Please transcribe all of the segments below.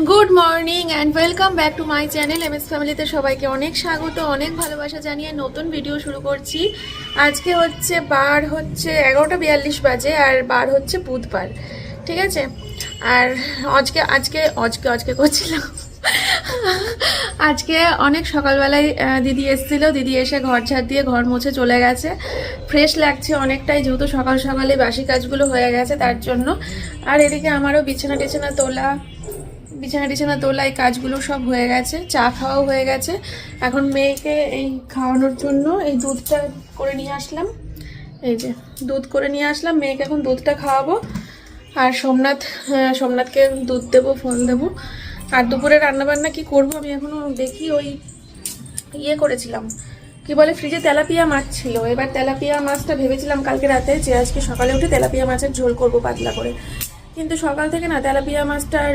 Good morning and welcome back to my channel M S ফ্যামিলিতে সবাইকে অনেক স্বাগত, অনেক ভালোবাসা জানিয়ে নতুন ভিডিও শুরু করছি। আজকে হচ্ছে বার হচ্ছে এগারোটা বিয়াল্লিশ বাজে আর বার হচ্ছে বুধবার, ঠিক আছে? আর আজকে আজকে আজকে আজকে করছিলাম। আজকে অনেক সকালবেলায় দিদি এসেছিল, দিদি এসে ঘর ঝাড় দিয়ে ঘর মুছে চলে গেছে। ফ্রেশ লাগছে অনেকটাই, যেহেতু সকাল সকালে বাসি কাজগুলো হয়ে গেছে, তার জন্য। আর এদিকে আমারও বিছানা টিছানা তোলা বিছানা টিছানা তোলা এই কাজগুলো সব হয়ে গেছে চা খাওয়াও হয়ে গেছে। এখন মেয়েকে এই খাওয়ানোর জন্য এই দুধটা করে নিয়ে আসলাম। এই যে দুধ করে নিয়ে আসলাম মেয়েকে এখন দুধটা খাওয়াবো। আর সোমনাথ হ্যাঁ, সোমনাথকে দুধ দেবো ফোন দেবো। আর দুপুরে রান্নাবান্না কি করব আমি এখনও দেখি ওই ইয়ে করেছিলাম। কি বলে ফ্রিজে তেলাপিয়া মাছ ছিল। এবার তেলাপিয়া মাছটা ভেবেছিলাম কালকে রাতে যে আজকে সকালে উঠে তেলাপিয়া মাছের ঝোল করব পাতলা করে। কিন্তু সকাল থেকে না তেলাপিয়া মাছটা আর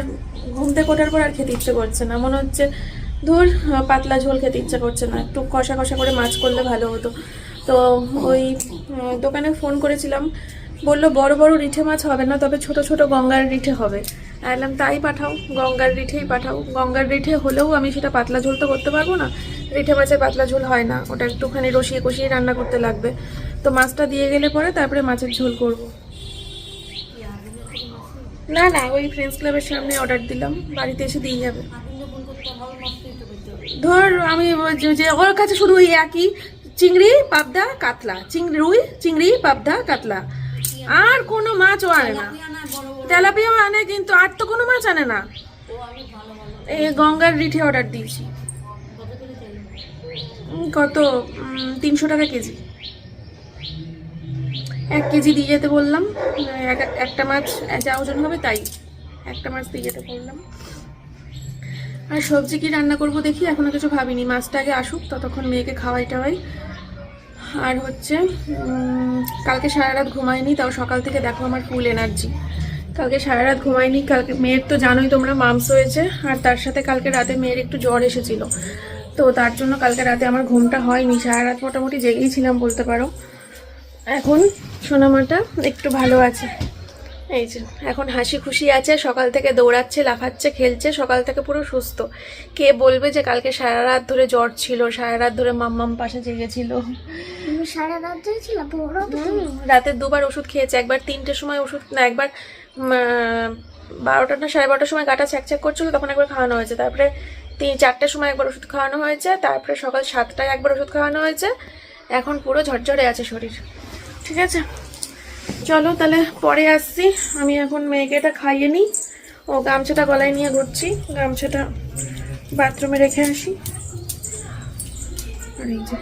ঘুম থেকে ওঠার পর আর খেতে ইচ্ছে করছে না। মনে হচ্ছে, ধর, পাতলা ঝোল খেতে ইচ্ছে করছে না। একটু কষা কষা করে মাছ করলে ভালো হতো। তো ওই দোকানে ফোন করেছিলাম। বলল, বড় বড় রিঠে মাছ হবে না, তবে ছোট ছোট গঙ্গার রিঠে হবে। আইলাম তাই পাঠাও, গঙ্গার রিঠেই পাঠাও। গঙ্গার রিঠে হলেও আমি সেটা পাতলা ঝোল তো করতে পারব না। রিঠে মাছের পাতলা ঝোল হয় না। ওটা একটুখানি রসিয়ে কষিয়ে রান্না করতে লাগবে। তো মাছটা দিয়ে গেলে পরে তারপরে মাছের ঝোল করব। না না, ওই ফ্রেন্ডস ক্লাবের সামনে অর্ডার দিলাম। বাড়িতে এসে দিয়ে যাবে ধর, আমি যে ওর কাছে শুধু ওই একই। চিংড়ি, পাবদা, কাতলা। চিংড়ি, রুই, চিংড়ি, পাবদা, কাতলা। আর কোনো মাছও আনে না। তেলাপিয়াও আনে, কিন্তু আর তো কোনো মাছ আনে না। এই গঙ্গার রিঠে অর্ডার দিয়েছি। কত? তিনশো টাকা কেজি। এক কেজি দিয়ে যেতে বললাম, এক- একটা মাছ যা ওজন হবে তাই একটা মাছ দিয়ে যেতে বললাম। আর সবজি কি রান্না করব দেখি, এখনও কিছু ভাবিনি। মাছটা আগে আসুক, ততক্ষণ মেয়েকে খাওয়াই টাওয়াই। আর হচ্ছে কালকে সারা রাত ঘুমাইনি তাও সকাল থেকে দেখো আমার ফুল এনার্জি কালকে সারা রাত ঘুমাইনি কালকে মেয়ের তো জানোই তোমরা মামস হয়েছে, আর তার সাথে কালকে রাতে মেয়ের একটু জ্বর এসেছিল। তো তার জন্য কালকে রাতে আমার ঘুমটা হয়নি, সারা রাত মোটামুটি জেগেই ছিলাম বলতে পারো। এখন সোনামাটা একটু ভালো আছে। এই যে এখন হাসি খুশি আছে সকাল থেকে দৌড়াচ্ছে লাফাচ্ছে খেলছে সকাল থেকে পুরো সুস্থ। কে বলবে যে কালকে সারা রাত ধরে জ্বর ছিল সারা রাত ধরে মাম্মাম পাশে জেগেছিল। সারা রাত রাতে দুবার ওষুধ খেয়েছে একবার তিনটের সময় ওষুধ না একবার বারোটা না সাড়ে বারোটার সময় গাটা ছ্যাকছ্যাক করছিল তখন একবার খাওয়ানো হয়েছে। তারপরে তিন চারটের সময় একবার ওষুধ খাওয়ানো হয়েছে তারপরে সকাল সাতটায় একবার ওষুধ খাওয়ানো হয়েছে। এখন পুরো ঝরঝরে আছে শরীর। ঠিক আছে? চলো তাহলে পরে আসছি। আমি এখন মেয়েকে এটা খাইয়ে নিই। ও গামছাটা গলায় নিয়ে ঘুরছি। গামছাটা বাথরুমে রেখে আসি। আর এই যে।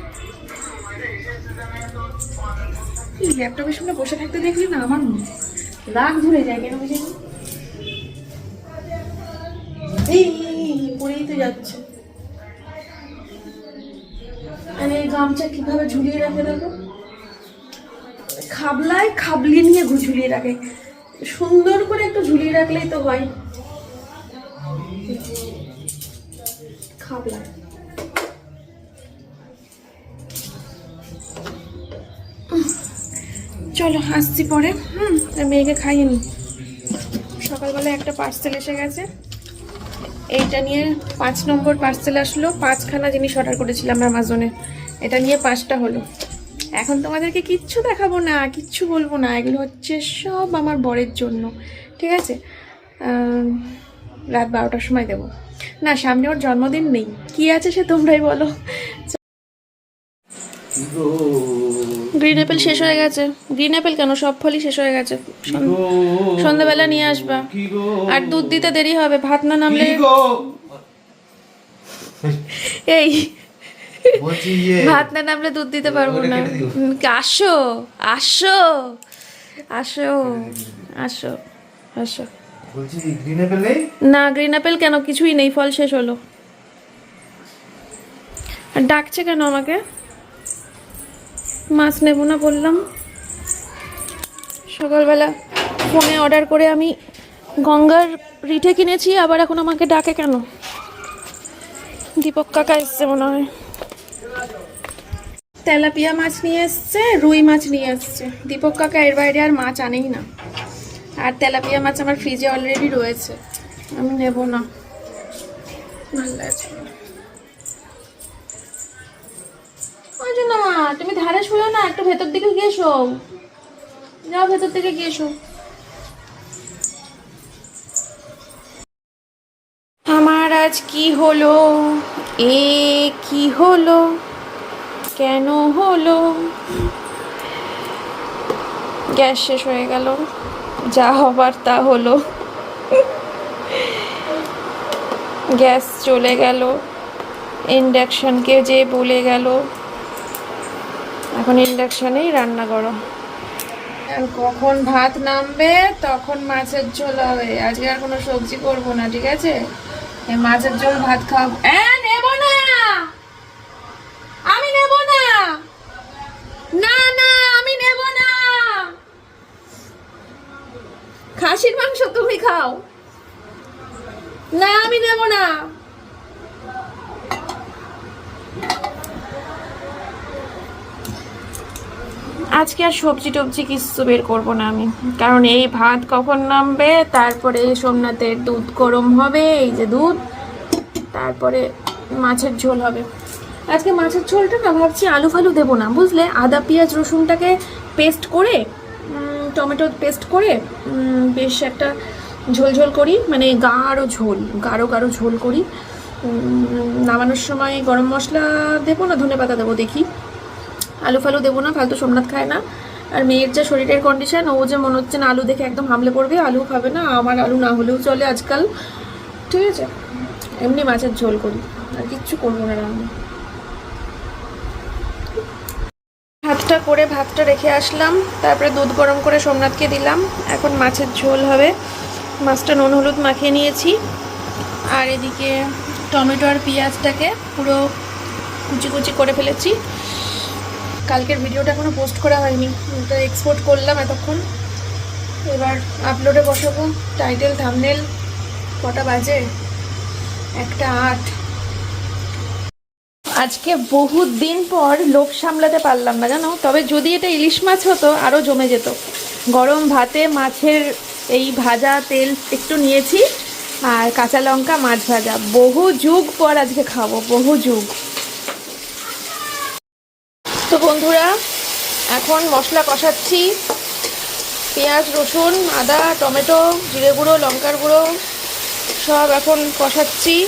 ল্যাপটপের সামনে বসে থাকতে দেখলি না? আমার রাগ ধরে যায় কেন বুঝি এই তো যাচ্ছে। এই গামছা কীভাবে ঝুলিয়ে রাখে দেখো? খাবলায় খাবলি নিয়ে ঝুলিয়ে রাখে। সুন্দর করে একটু ঝুলিয়ে রাখলেই তো হয়। খাবলায় চলো, আসছি পরে। হুম মেয়েকে খাইয়ে নি সকালবেলা একটা পার্সেল এসে গেছে। এইটা নিয়ে পাঁচ নম্বর পার্সেল আসলো। পাঁচখানা জিনিস অর্ডার করেছিলাম অ্যামাজনে এটা নিয়ে পাঁচটা হলো। এখন তোমাদেরকে কিচ্ছু দেখাবো না কিচ্ছু বলব না। এগুলো হচ্ছে সব আমার বরের জন্য ঠিক আছে? রাত বারোটার সময় দেবো। না সামনে ওর জন্মদিন নেই। কি আছে সে তোমরাই বলো। গ্রিন অ্যাপেল শেষ হয়ে গেছে। গ্রিন অ্যাপেল কেন? সব ফলই শেষ হয়ে গেছে। সন- সন্ধ্যাবেলা নিয়ে আসবা। আর দুধ দিতে দেরি হবে ভাত না নামলে এই। ভাত না নামলে দুধ দিতে পারব না। আসো আসো আসো আসো আসো। না গ্রিন অ্যাপেল কেন? কিছুই নেই ফল শেষ হলো। আর ডাকছে কেন আমাকে? মাছ নেব না বললাম। সকালবেলা ফোনে অর্ডার করে আমি গঙ্গার রিঠে কিনেছি আবার এখন আমাকে ডাকে কেন? দীপক কাকা এসছে মনে হয়। তেলাপিয়া মাছ নিয়ে এসছে, রুই মাছ নিয়ে এসছে। দীপক কাকা এর বাইরে আর মাছ আনেই না। আর তেলাপিয়া মাছ আমার ফ্রিজে অলরেডি রয়েছে। আমি নেব না। ভালো ওই জন্য মা, তুমি ধারে শুলো না, একটু ভেতর দিকে গিয়ে যাও ভেতর দিকে গিয়ে আমার আজ কি হলো? এ কি হলো? কেন হলো? গ্যাস শেষ হয়ে গেল। যা হবার তা হলো। গ্যাস চলে গেল। ইন্ডাকশানকে যে বলে গেল। এখন ইন্ডাকশানেই রান্না করো। কখন ভাত নামবে, তখন মাছের ঝোল হবে। আজকে আর কোনো সবজি করব না, ঠিক আছে? মাছের ঝোল ভাত এ না আমি নেব না না না আমি নেব না খাসির মাংস তুমি খাও না আমি নেব না। আজকে আর সবজি টবজি কিছু বের করব না আমি। কারণ এই ভাত কখন নামবে, তারপরে সোমনাথের দুধ গরম হবে, এই যে দুধ, তারপরে মাছের ঝোল হবে। আজকে মাছের ঝোলটা না ভাবছি আলু ফালু দেবো না, বুঝলে? আদা, পেঁয়াজ, রসুনটাকে পেস্ট করে টমেটো পেস্ট করে বেশ একটা ঝোল ঝোল করি মানে গাঢ় ঝোল, গাঢ় গাঢ় ঝোল করি। নামানোর সময় গরম মশলা দেবো না, ধনে পাতা দেবো, দেখি। আলু ফালু দেবো না, ফালতু সোমনাথ খায় না। আর মেয়ের যা শরীরের কন্ডিশন ও যে মনে হচ্ছে না আলু দেখে একদম হামলে পড়বে, আলু খাবে না, আমার আলু না হলেও চলে আজকাল। ঠিক আছে? এমনি মাছের ঝোল করি, আর কিচ্ছু করব না রান্না। ভাতটা করে ভাতটা রেখে আসলাম, তারপরে দুধ গরম করে সোমনাথকে দিলাম, এখন মাছের ঝোল হবে। মাছটা নুন, হলুদ মাখিয়ে নিয়েছি। আর এদিকে টমেটো আর পেঁয়াজটাকে পুরো কুচি কুচি করে ফেলেছি। কালকের ভিডিওটা এখনও পোস্ট করা হয়নি, ওটা এক্সপোর্ট করলাম এতক্ষণ। এবার আপলোডে বসাবো। টাইটেল থামনেল কটা বাজে? একটা আট। আজকে বহুত দিন পর লোভ সামলাতে পারলাম না জানো? তবে যদি এটা ইলিশ মাছ হতো আরও জমে যেত। গরম ভাতে মাছের এই ভাজা তেল একটু নিয়েছি, আর কাঁচা লঙ্কা, মাছ ভাজা। বহু যুগ পর আজকে খাব, বহু যুগ। তো বন্ধুরা, এখন মশলা কষাচ্ছি। পেঁয়াজ, রসুন, আদা, টমেটো, জিরে গুঁড়ো, লঙ্কার গুঁড়ো, সব এখন কষাচ্ছি।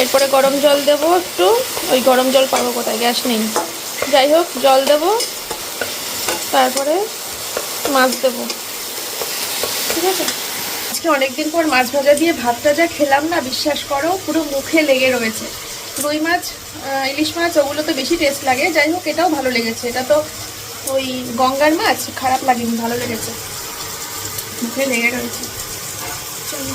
এরপরে গরম জল দেবো একটু। ওই গরম জল পাবো কোথায়? গ্যাস নেই। যাই হোক, জল দেবো। তারপরে মাছ দেবো। ঠিক আছে? আজকে অনেকদিন পর মাছ ভাজা দিয়ে ভাত যা খেলাম না, বিশ্বাস করো, পুরো মুখে লেগে রয়েছে। রুই মাছ ইলিশ মাছ ওগুলো তো বেশি টেস্ট লাগে। যাই হোক, এটাও ভালো লেগেছে। এটা তো ওই গঙ্গার মাছ, খারাপ লাগেনি, ভালো লেগেছে। মুখে লেগে রয়েছে। চলো।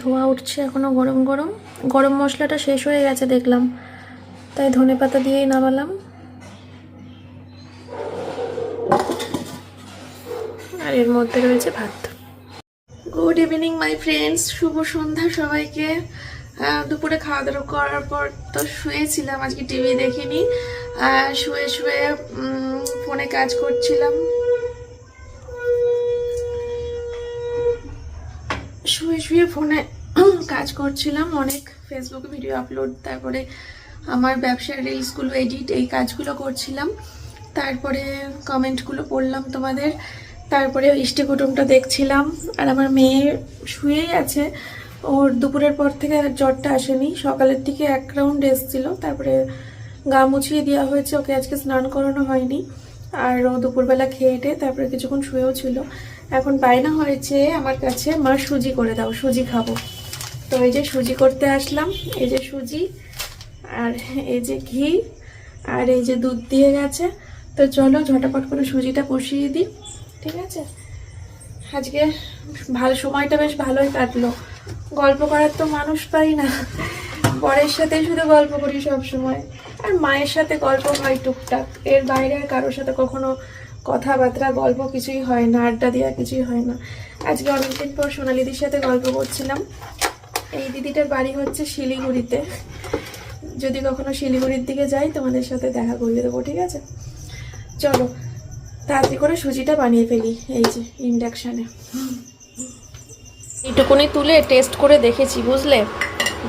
ধোয়া উঠছে এখনও গরম গরম। গরম মশলাটা শেষ হয়ে গেছে দেখলাম। তাই ধনে পাতা দিয়েই নামালাম। আর এর মধ্যে রয়েছে ভাত। গুড ইভিনিং মাই ফ্রেন্ডস শুভ সন্ধ্যা সবাইকে। দুপুরে খাওয়া দাওয়া করার পর তো শুয়েছিলাম, আজকে টিভি দেখিনি। শুয়ে শুয়ে ফোনে কাজ করছিলাম। শুয়ে শুয়ে ফোনে কাজ করছিলাম, অনেক ফেসবুকে ভিডিও আপলোড তারপরে আমার ব্যবসার রিলসগুলো এডিট এই কাজগুলো করছিলাম। তারপরে কমেন্টগুলো পড়লাম তোমাদের। তারপরে ইষ্টে কুটুমটা দেখছিলাম, আর আমার মেয়ে শুয়েই আছে। ওর দুপুরের পর থেকে জ্বরটা আসেনি, সকালের দিকে এক রাউন্ড এসেছিল, তারপরে গা মুছিয়ে দেওয়া হয়েছে, ওকে আজকে স্নান করানো হয়নি। আর ও দুপুরবেলা খেয়ে হেঁটে তারপরে কিছুক্ষণ শুয়েও ছিল। এখন বায়না হয়েছে আমার কাছে, মা, সুজি করে দাও, সুজি খাব। তো এই যে সুজি করতে আসলাম, এই যে সুজি আর এই যে ঘি আর এই যে দুধ দিয়ে গেছে। তো চলো ঝটাপট করে সুজিটা কষিয়ে দিই, ঠিক আছে? আজকে ভালো, সময়টা বেশ ভালোই কাটলো। গল্প করার তো মানুষ পাই না। বরের সাথে শুধু গল্প করি সব সময় আর মায়ের সাথে গল্প হয় টুকটাক। এর বাইরে আর কারোর সাথে কখনো কথাবার্তা, গল্প কিছুই হয় না, আড্ডা দেওয়া কিছুই হয় না। আজকে অনেকদিন পর সোনালিদির সাথে গল্প করছিলাম। এই দিদিটার বাড়ি হচ্ছে শিলিগুড়িতে। যদি কখনো শিলিগুড়ির দিকে যাই, তোমাদের সাথে দেখা করিয়ে দেবো, ঠিক আছে? চলো, তাড়াতাড়ি করে সুজিটা বানিয়ে ফেলি, এই যে ইন্ডাকশানে এইটুকুনি তুলে টেস্ট করে দেখেছি, বুঝলে?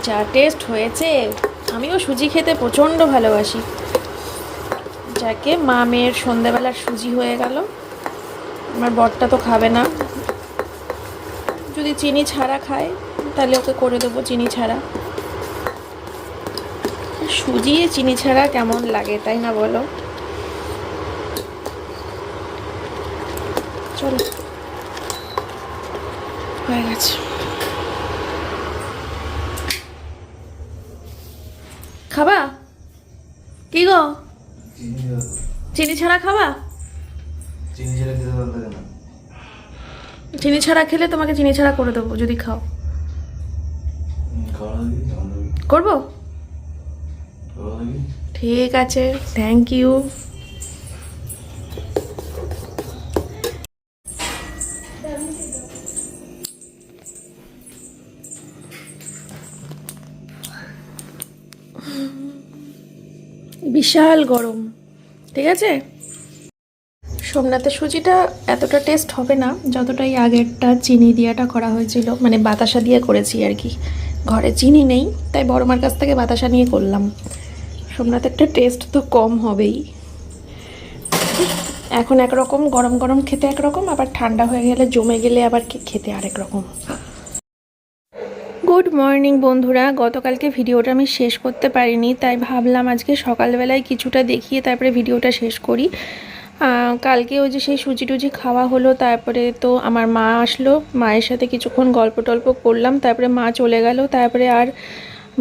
যা টেস্ট হয়েছে, আমিও সুজি খেতে প্রচণ্ড ভালোবাসি। যাকে মা মেয়ের সন্ধ্যাবেলার সুজি হয়ে গেল। আমার বরটা তো খাবে না। যদি চিনি ছাড়া খায়, তাহলে ওকে করে দেবো চিনি ছাড়া। সুজি চিনি ছাড়া কেমন লাগে, তাই না বলো? চলো। হয়ে গেছে খাবা কি গো চিনি দিয়ে দাও। চিনি ছাড়া খাবা? চিনি ছেড়ে খেতে চিনি ছাড়া খেলে তোমাকে চিনি ছাড়া করে দেবো যদি খাও। খাওয়া করব? ঠিক আছে থ্যাংক ইউ বিশাল গরম। ঠিক আছে? সোমনাথের সুজিটা এতটা টেস্ট হবে না, যতটাই আগেরটা চিনি দিয়াটা করা হয়েছিল মানে বাতাসা দিয়ে করেছি আর কি। ঘরে চিনি নেই, তাই বড় মার কাছ থেকে বাতাসা নিয়ে করলাম। সোমনাথেরটা টেস্ট তো কম হবেই। এখন একরকম, গরম গরম খেতে একরকম, আবার ঠান্ডা হয়ে গেলে জমে গেলে আবার খেতে আরেক রকম। গুড মর্নিং বন্ধুরা। গতকালকে ভিডিওটা আমি শেষ করতে পারিনি, তাই ভাবলাম আজকে সকালবেলায় কিছুটা দেখিয়ে তারপরে ভিডিওটা শেষ করি। কালকে ওই যে সেই সুজি টুজি খাওয়া হলো, তারপরে তো আমার মা আসলো, মায়ের সাথে কিছুক্ষণ গল্প টল্প করলাম, তারপরে মা চলে গেল, তারপরে আর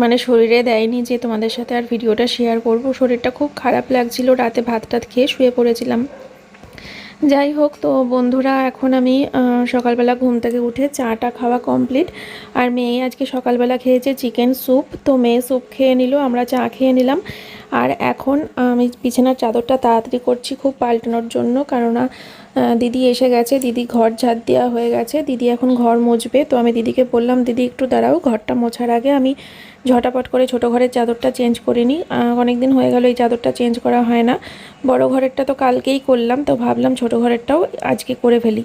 মানে শরীরে দেয়নি যে তোমাদের সাথে আর ভিডিওটা শেয়ার করব। শরীরটা খুব খারাপ লাগছিল, রাতে ভাত টাত খেয়ে শুয়ে পড়েছিলাম। যাই হোক, তো বন্ধুরা, এখন আমি সকালবেলা ঘুম থেকে উঠে চাটা খাওয়া কমপ্লিট। আর মেয়ে আজকে সকালবেলা খেয়েছে চিকেন স্যুপ, তো মেয়ে স্যুপ খেয়ে নিল, আমরা চা খেয়ে নিলাম। আর এখন আমি বিছানার চাদরটা তাড়াতাড়ি করছি খুব পাল্টানোর জন্য, কেননা দিদি এসে গেছে, দিদি ঘর ঝাড় দেওয়া হয়ে গেছে, দিদি এখন ঘর মুছবে। তো আমি দিদিকে বললাম, দিদি, একটু দাঁড়াও, ঘরটা মোছার আগে আমি ঝটাপট করে ছোট ঘরের চাদরটা চেঞ্জ করে নিই। অনেক দিন হয়ে গেল এই চাদরটা চেঞ্জ করা হয় না। বড় ঘরেরটা তো কালকেই করলাম, তো ভাবলাম ছোট ঘরেরটাও আজকে করে ফেলি।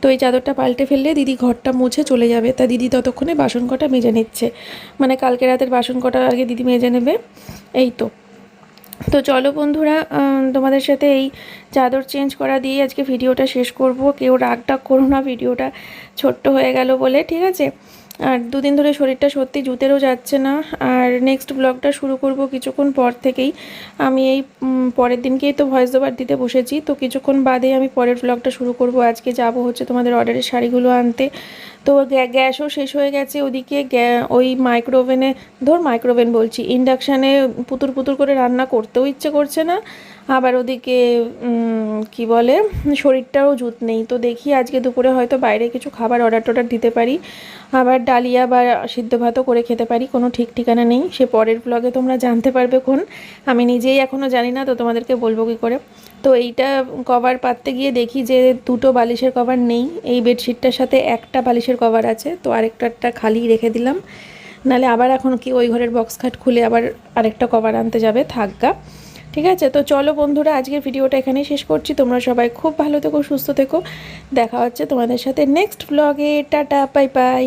তো এই চাদরটা পাল্টে ফেললে দিদি ঘরটা মুছে চলে যাবে। তা দিদি ততক্ষণে বাসন কটা মেজে নিচ্ছে। মানে কালকে রাতের বাসন কটা আগে দিদি মেজে নেবে? এই তো। তো চলো বন্ধুরা তোমাদের সাথে এই চাদর চেঞ্জ করা দিয়ে আজকে ভিডিওটা শেষ করব। কেউ রাগ ডাক করো না, ভিডিওটা ছোট্ট হয়ে গেল বলে, ঠিক আছে? আর দুদিন ধরে শরীরটা সত্যি জুতেরও যাচ্ছে না। আর নেক্সট ব্লগটা শুরু করব কিছুক্ষণ পর থেকেই। আমি এই পরের দিনকেই তো ভয়েস ওভার দিতে বসেছি। তো কিছুক্ষণ বাদে আমি পরের ব্লগটা শুরু করব। আজকে যাব হচ্ছে তোমাদের অর্ডারের শাড়িগুলো আনতে। তো গ্যাসও শেষ হয়ে গেছে। ওদিকে ওই মাইক্রোওভেনে ধর মাইক্রোওভেন বলছি ইন্ডাকশানে পুতুর পুতুর করে রান্না করতেও ইচ্ছে করছে না। আবার ওদিকে কি বলে, শরীরটাও জুত নেই। তো দেখি আজকে দুপুরে হয়তো বাইরে কিছু খাবার অর্ডার টর্ডার দিতে পারি। আবার ডালিয়া বা সিদ্ধ ভাতও করে খেতে পারি, কোনো ঠিক ঠিকানা নেই। সে পরের ব্লগে তোমরা জানতে পারবে কোন আমি নিজেই এখনও জানি না, তো তোমাদেরকে বলব কী করে। তো এইটা কভার পাততে গিয়ে দেখি যে দুটো বালিশের কভার নেই। এই বেডশিটটার সাথে একটা বালিশের কভার আছে, তো আরেকটাটা খালি রেখে দিলাম। নালে আবার এখন কি ওই ঘরের বক্স খাট খুলে আবার আরেকটা কভার আনতে যাবে থাকগা ঠিক আছে? তো চলো বন্ধুরা, আজকের ভিডিওটা এখানেই শেষ করছি। তোমরা সবাই খুব ভালো থেকো, সুস্থ থেকো। দেখা হচ্ছে তোমাদের সাথে নেক্সট ব্লগে টাটা বাই বাই